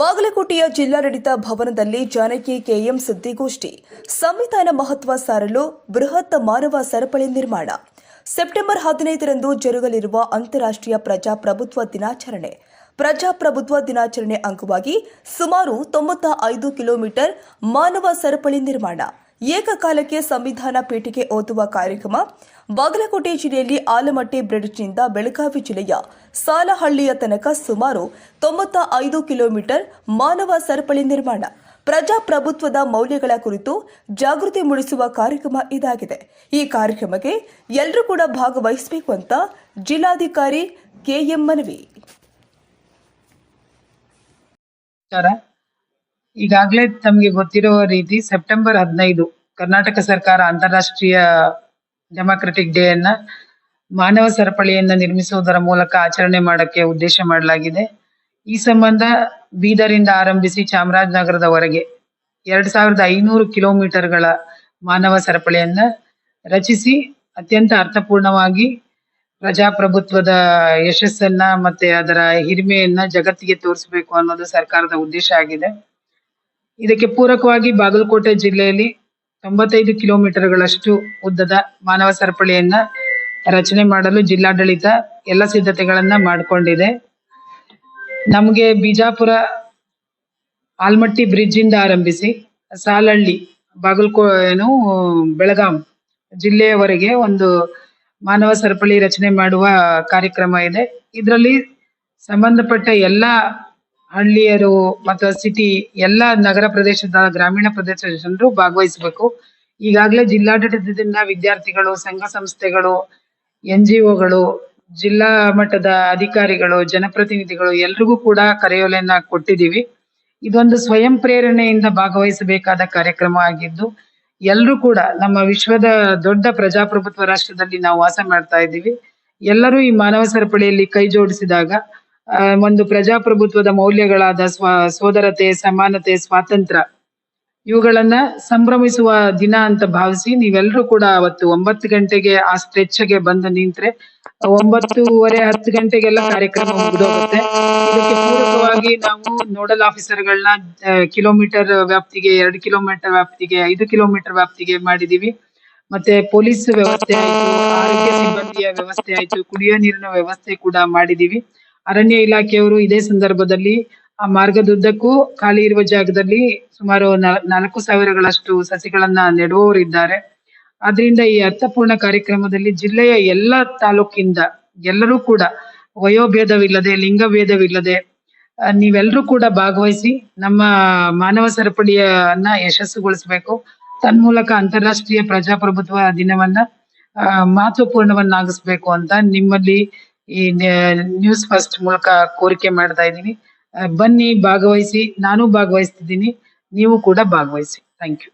ಬಾಗಲಕೋಟೆಯ ಜಿಲ್ಲಾಡಳಿತ ಭವನದಲ್ಲಿ ಜಾನಕಿ ಕೆಎಂ ಸುದ್ದಿಗೋಷ್ಠಿ. ಸಂವಿಧಾನ ಮಹತ್ವ ಸಾರಲು ಬೃಹತ್ ಮಾನವ ಸರಪಳಿ ನಿರ್ಮಾಣ. ಸೆಪ್ಟೆಂಬರ್ ಹದಿನೈದರಂದು ಜರುಗಲಿರುವ ಅಂತಾರಾಷ್ಟ್ರೀಯ ಪ್ರಜಾಪ್ರಭುತ್ವ ದಿನಾಚರಣೆ. ಪ್ರಜಾಪ್ರಭುತ್ವ ದಿನಾಚರಣೆ ಅಂಗವಾಗಿ ಸುಮಾರು ತೊಂಬತ್ತ ಐದು ಕಿಲೋಮೀಟರ್ ಮಾನವ ಸರಪಳಿ ನಿರ್ಮಾಣ. ಏಕಕಾಲಕ್ಕೆ ಸಂವಿಧಾನ ಪೀಠಿಗೆ ಓದುವ ಕಾರ್ಯಕ್ರಮ, ಬಾಗಲಕೋಟೆ ಜಿಲ್ಲೆಯಲ್ಲಿ ಆಲಮಟ್ಟಿ ಬ್ರಿಡ್ಜ್ನಿಂದ ಬೆಳಗಾವಿ ಜಿಲ್ಲೆಯ ಸಾಲಹಳ್ಳಿಯ ತನಕ ಸುಮಾರು ತೊಂಬತ್ತ ಐದು ಕಿಲೋಮೀಟರ್ ಮಾನವ ಸರಪಳಿ ನಿರ್ಮಾಣ. ಪ್ರಜಾಪ್ರಭುತ್ವದ ಮೌಲ್ಯಗಳ ಕುರಿತು ಜಾಗೃತಿ ಮೂಡಿಸುವ ಕಾರ್ಯಕ್ರಮ ಇದಾಗಿದೆ. ಈ ಕಾರ್ಯಕ್ರಮಕ್ಕೆ ಎಲ್ಲರೂ ಕೂಡ ಭಾಗವಹಿಸಬೇಕು ಅಂತ ಜಿಲ್ಲಾಧಿಕಾರಿ ಕೆಎಂ ಮನವಿ. ಈಗಾಗಲೇ ತಮಗೆ ಗೊತ್ತಿರುವ ರೀತಿ ಸೆಪ್ಟೆಂಬರ್ ಹದಿನೈದು ಕರ್ನಾಟಕ ಸರ್ಕಾರ ಅಂತಾರಾಷ್ಟ್ರೀಯ ಡೆಮಾಕ್ರೆಟಿಕ್ ಡೇ ಅನ್ನ ಮಾನವ ಸರಪಳಿಯನ್ನ ನಿರ್ಮಿಸುವುದರ ಮೂಲಕ ಆಚರಣೆ ಮಾಡಕ್ಕೆ ಉದ್ದೇಶ ಮಾಡಲಾಗಿದೆ. ಈ ಸಂಬಂಧ ಬೀದರಿಂದ ಆರಂಭಿಸಿ ಚಾಮರಾಜನಗರದವರೆಗೆ ಎರಡ್ ಸಾವಿರದ ಐನೂರು ಕಿಲೋಮೀಟರ್ಗಳ ಮಾನವ ಸರಪಳಿಯನ್ನ ರಚಿಸಿ ಅತ್ಯಂತ ಅರ್ಥಪೂರ್ಣವಾಗಿ ಪ್ರಜಾಪ್ರಭುತ್ವದ ಯಶಸ್ಸನ್ನ ಮತ್ತೆ ಅದರ ಹಿರಿಮೆಯನ್ನ ಜಗತ್ತಿಗೆ ತೋರಿಸಬೇಕು ಅನ್ನೋದು ಸರ್ಕಾರದ ಉದ್ದೇಶ ಆಗಿದೆ. ಇದಕ್ಕೆ ಪೂರಕವಾಗಿ ಬಾಗಲಕೋಟೆ ಜಿಲ್ಲೆಯಲ್ಲಿ ತೊಂಬತ್ತೈದು ಕಿಲೋಮೀಟರ್ಗಳಷ್ಟು ಉದ್ದದ ಮಾನವ ಸರಪಳಿಯನ್ನ ರಚನೆ ಮಾಡಲು ಜಿಲ್ಲಾಡಳಿತ ಎಲ್ಲ ಸಿದ್ಧತೆಗಳನ್ನ ಮಾಡಿಕೊಂಡಿದೆ. ನಮಗೆ ಬಿಜಾಪುರ ಆಲ್ಮಟ್ಟಿ ಬ್ರಿಡ್ಜ್ ಇಂದ ಆರಂಭಿಸಿ ಸಾಲಹಳ್ಳಿ ಬಾಗಲಕೋ, ಏನು, ಬೆಳಗಾಂ ಜಿಲ್ಲೆಯವರೆಗೆ ಒಂದು ಮಾನವ ಸರಪಳಿ ರಚನೆ ಮಾಡುವ ಕಾರ್ಯಕ್ರಮ ಇದೆ. ಇದರಲ್ಲಿ ಸಂಬಂಧಪಟ್ಟ ಎಲ್ಲ ಹಳ್ಳಿಯರು ಮತ್ತು ಸಿಟಿ ಎಲ್ಲ ನಗರ ಪ್ರದೇಶದ ಗ್ರಾಮೀಣ ಪ್ರದೇಶದ ಜನರು ಭಾಗವಹಿಸಬೇಕು. ಈಗಾಗಲೇ ಜಿಲ್ಲಾಡಳಿತದಿಂದ ವಿದ್ಯಾರ್ಥಿಗಳು, ಸಂಘ ಸಂಸ್ಥೆಗಳು ಎನ್ ಜಿ ಒಗಳು ಜಿಲ್ಲಾ ಮಟ್ಟದ ಅಧಿಕಾರಿಗಳು, ಜನಪ್ರತಿನಿಧಿಗಳು ಎಲ್ರಿಗೂ ಕೂಡ ಕರೆಯೋಲೆಯನ್ನ ಕೊಟ್ಟಿದ್ದೀವಿ. ಇದೊಂದು ಸ್ವಯಂ ಪ್ರೇರಣೆಯಿಂದ ಭಾಗವಹಿಸಬೇಕಾದ ಕಾರ್ಯಕ್ರಮ ಆಗಿದ್ದು ಎಲ್ಲರೂ ಕೂಡ ನಮ್ಮ ವಿಶ್ವದ ದೊಡ್ಡ ಪ್ರಜಾಪ್ರಭುತ್ವ ರಾಷ್ಟ್ರದಲ್ಲಿ ನಾವು ವಾಸ ಮಾಡ್ತಾ ಇದ್ದೀವಿ. ಎಲ್ಲರೂ ಈ ಮಾನವ ಸರಪಳಿಯಲ್ಲಿ ಕೈ ಜೋಡಿಸಿದಾಗ ಒಂದು ಪ್ರಜಾಪ್ರಭುತ್ವದ ಮೌಲ್ಯಗಳಾದ ಸ್ವ, ಸೋದರತೆ, ಸಮಾನತೆ, ಸ್ವಾತಂತ್ರ್ಯ. ಇವುಗಳನ್ನ ಸಂಭ್ರಮಿಸುವ ದಿನ ಅಂತ ಭಾವಿಸಿ ನೀವೆಲ್ಲರೂ ಕೂಡ ಅವತ್ತು ಒಂಬತ್ತು ಗಂಟೆಗೆ ಆ ಸ್ಟ್ರೆಚ್ಗೆ ಬಂದು ನಿಂತ್ರೆ ಒಂಬತ್ತೂವರೆ, ಹತ್ತು ಗಂಟೆಗೆಲ್ಲ ಕಾರ್ಯಕ್ರಮ ಮುಗಿದೋಗುತ್ತೆ. ಇದಕ್ಕೆ ಪೂರಕವಾಗಿ ನಾವು ನೋಡಲ್ ಆಫೀಸರ್ಗಳನ್ನ ಕಿಲೋಮೀಟರ್ ವ್ಯಾಪ್ತಿಗೆ, ಎರಡು ಕಿಲೋಮೀಟರ್ ವ್ಯಾಪ್ತಿಗೆ, ಐದು ಕಿಲೋಮೀಟರ್ ವ್ಯಾಪ್ತಿಗೆ ಮಾಡಿದೀವಿ. ಮತ್ತೆ ಪೊಲೀಸ್ ವ್ಯವಸ್ಥೆ ಆಯ್ತು, ಆರೋಗ್ಯ ಸಿಬ್ಬಂದಿಯ ವ್ಯವಸ್ಥೆ ಆಯ್ತು, ಕುಡಿಯೋ ನೀರಿನ ವ್ಯವಸ್ಥೆ ಕೂಡ ಮಾಡಿದೀವಿ. ಅರಣ್ಯ ಇಲಾಖೆಯವರು ಇದೇ ಸಂದರ್ಭದಲ್ಲಿ ಆ ಮಾರ್ಗದುದ್ದಕ್ಕೂ ಖಾಲಿ ಇರುವ ಜಾಗದಲ್ಲಿ ಸುಮಾರು ನಾಲ್ಕು ಸಾವಿರಗಳಷ್ಟು ಸಸಿಗಳನ್ನ ನೆಡುವವರಿದ್ದಾರೆ ಆದ್ರಿಂದ ಈ ಅರ್ಥಪೂರ್ಣ ಕಾರ್ಯಕ್ರಮದಲ್ಲಿ ಜಿಲ್ಲೆಯ ಎಲ್ಲ ತಾಲೂಕಿಂದ ಎಲ್ಲರೂ ಕೂಡ ವಯೋಭೇದವಿಲ್ಲದೆ, ಲಿಂಗಭೇದವಿಲ್ಲದೆ ನೀವೆಲ್ಲರೂ ಕೂಡ ಭಾಗವಹಿಸಿ ನಮ್ಮ ಮಾನವ ಸರಪಳಿಯನ್ನ ಯಶಸ್ಸುಗೊಳಿಸಬೇಕು. ತನ್ಮೂಲಕ ಅಂತಾರಾಷ್ಟ್ರೀಯ ಪ್ರಜಾಪ್ರಭುತ್ವ ದಿನವನ್ನ ಮಹತ್ವಪೂರ್ಣವನ್ನಾಗಿಸ್ಬೇಕು ಅಂತ ನಿಮ್ಮಲ್ಲಿ ಈ ನ್ಯೂಸ್ ಫಸ್ಟ್ ಮೂಲಕ ಕೋರಿಕೆ ಮಾಡ್ತಾ ಇದ್ದೀನಿ. ಬನ್ನಿ, ಭಾಗವಹಿಸಿ. ನಾನು ಭಾಗವಹಿಸ್ತಿದ್ದೀನಿ. ನೀವು ಕೂಡ ಭಾಗವಹಿಸಿ. Thank you